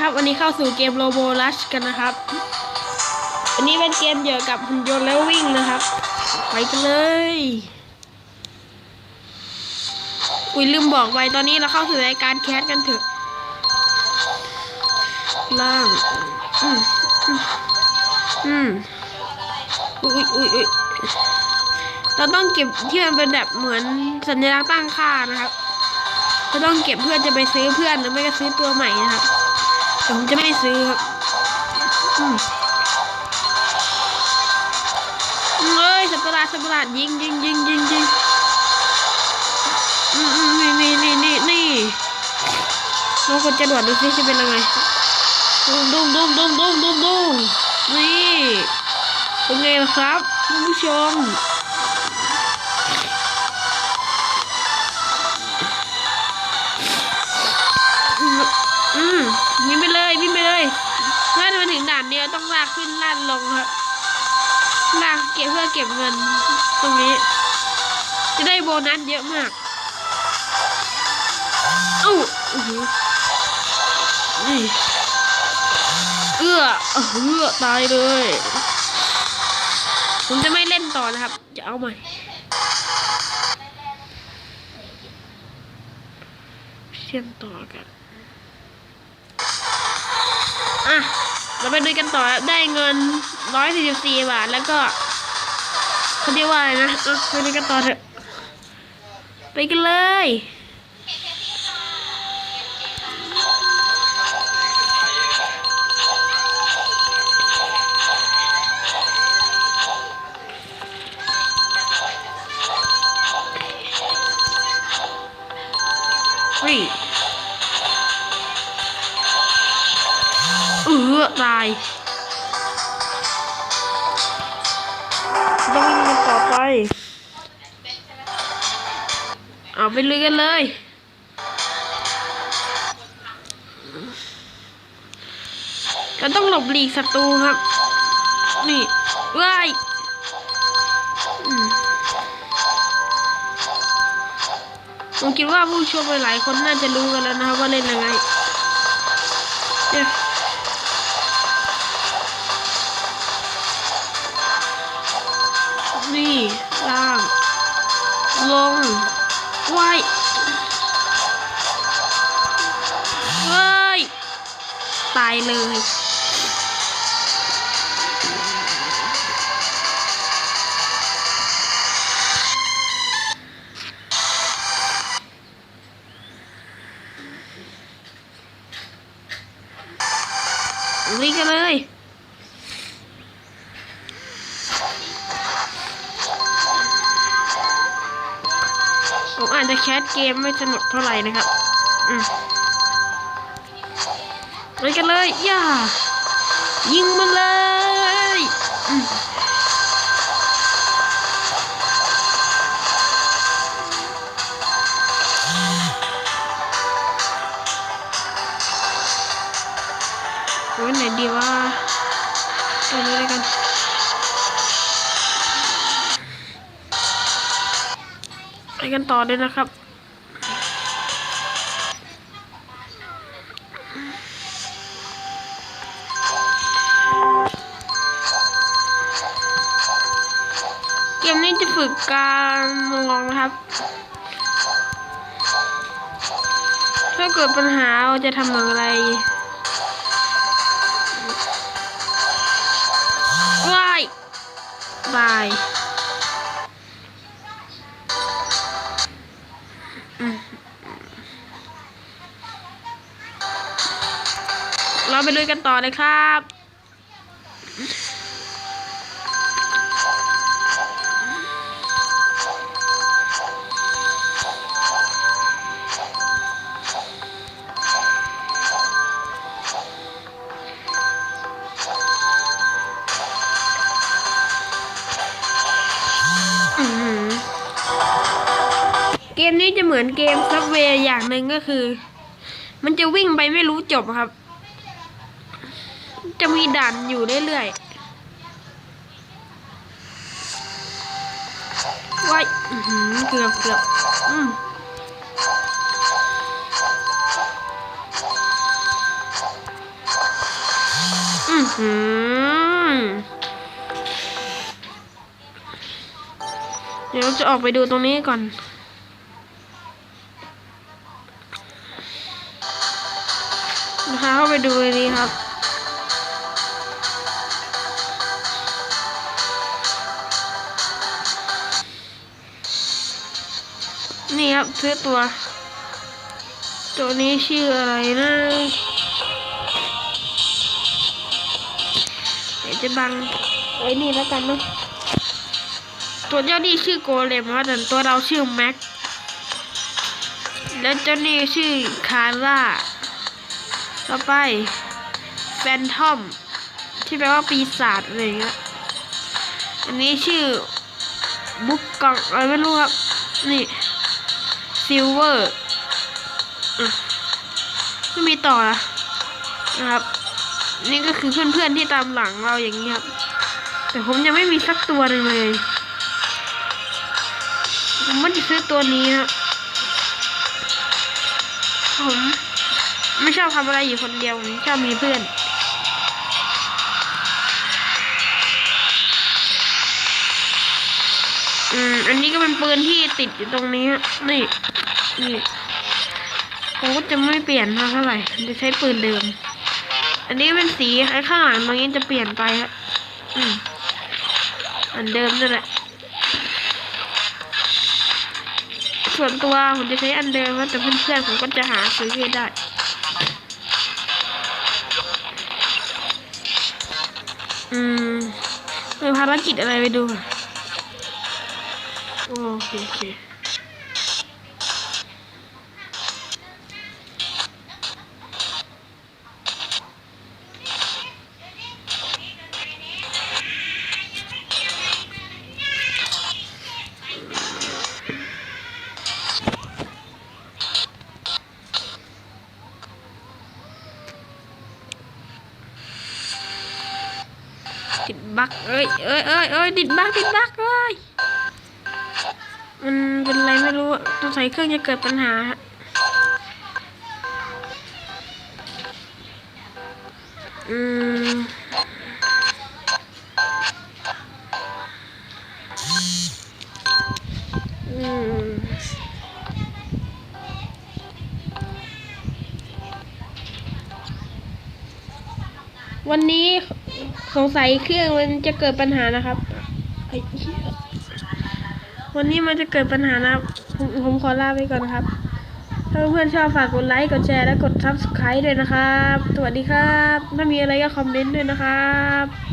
ครับวันนี้เข้าสู่เกมโ o โบลัชกันนะครับอันนี้เป็นเกมเกี่ยวกับหุ่นยนต์แล้ววิ่งนะครับ ไปกันเลยอุ้ยลืมบอกไปตอนนี้เราเข้าสู่รายการแคสกันเถอะ ล่างอืมอืมอืมอุ้ยอุ้ยอุ้ยเราต้องเก็บที่มันเป็นแบบเหมือนสัญลักษณ์ตั้งค่านะครับเราต้องเก็บเพื่อจะไปซื้อเพื่อนหรือไม่ก็ซื้อตัวใหม่นะครับ ผมจะไม่ซื้อครับอืมเอ้ยสัตว์ประหลาดสัตว์ประหลาดยิงยิงยิงยิงยิงอืมอืมนี่นี่นี่นี่นี่ลองกดจรวดดูสิจะเป็นยังไงดุ้มดุ้มดุ้มดุ้มดุ้มดุ้มดุ้มนี่เป็นไงล่ะครับท่านผู้ชม ยวต้องลากขึ้นลาดลงครับลากเก็บเพื่อเก็บเงินตรงนี้ จะได้โบนัสเยอะมากอ้าอื้หือนี่เอื้อเอื้อตายเลย ผมจะไม่เล่นต่อนะครับ จะเอาใหม่เชื่อมต่อกัน อะ เราไปดูกันต่อได้เงินร้อยสี่สิบสี่บาท แล้วก็เขาเรียกว่าอะไรนะอะไปดูกันต่อเถอะ ไปกันเลย ออตายต้องวิ่งกันต่อไป เอาไปลุยกันเลย เราต้องหลบหลีกศัตรูครับ นี่ว้ายอืมผมคิดว่าผู้ชมหลายๆคนน่าจะรู้กันแล้วนะครับว่าเล่นยังไงเนี่ย เลย วิ่งกันเลยผมอาจจะแคสเกมไม่สนุกเท่าไหร่นะครับ อืม ไปกันเลยย่ายิงมันเลยโอ้ยไหนดีว่าตัวนี้เลยกันไปกันต่อเลยนะครับ มนี้จะฝึกการลองนะครับ ถ้าเกิดปัญหาเราจะทำอย่างไรว้ายบายเราไปลุยกันต่อเลยครับ มนี้จะเหมือนเกมซับเวย์อย่างหนึ่งก็คือ มันจะวิ่งไปไม่รู้จบครับ จะมีด่านอยู่เรื่อยๆว้ายอื้อเกือบเกือบอืมหือเดี๋ยวจะออกไปดูตรงนี้ก่อน ไปดูดีครับ นี่ครับซื้อตัว ตัวนี้ชื่ออะไรนะเดี๋ยวจะบังไว้นี่แล้วกันเนาะตัวเจ้านี่ชื่อโกเลมครับแต่ตัวเราชื่อแม็ก แล้วเจ้านี่ชื่อคาร่า ต่อไปแฟนทอม ที่แปลว่าปีศาจอะไรเงี้ยอันนี้ชื่อบุ๊กกองอะไรไม่รู้ครับ นี่ซิลเวอร์ไม่มีต่อละนะครับ นี่ก็คือเพื่อนๆที่ตามหลังเราอย่างนี้ครับ แต่ผมยังไม่มีสักตัวหนึ่งเลยผมไม่จะซื้อตัวนี้ครับผม ไม่ชอบทำอะไรอยู่คนเดียวผมชอบมีเพื่อน อืม อันนี้ก็เป็นปืนที่ติดอยู่ตรงนี้ นี่ นี่ผมก็จะไม่เปลี่ยนมาเท่าไหร่ จะใช้ปืนเดิม อันนี้เป็นสีไอ้ข้างหลังตรงนี้จะเปลี่ยนไปฮะอืม อันเดิมนั่นแหละส่วนตัวผมจะใช้อันเดิมนะแต่เพื่อนๆผมก็จะหาซื้อให้ได้ อืมมีภารกิจอะไรไปดูโอเคโอเค บั๊กเอ้ยเอ้ยเอ้ยเอ้ยติดบั๊กติดบั๊กเอ้ยมันเป็นอะไรไม่รู้ต้องใส่เครื่องจะเกิดปัญหาอืมอืมวันนี้ สงสัยเครื่องมันจะเกิดปัญหานะครับ วันนี้มันจะเกิดปัญหานะครับผมผมขอลาไปก่อนนะครับ ถ้าเพื่อนชอบฝากกดไลค์ กดแชร์และกดซับสไครต์ด้วยนะครับ สวัสดีครับ ถ้ามีอะไรก็คอมเมนต์ด้วยนะครับ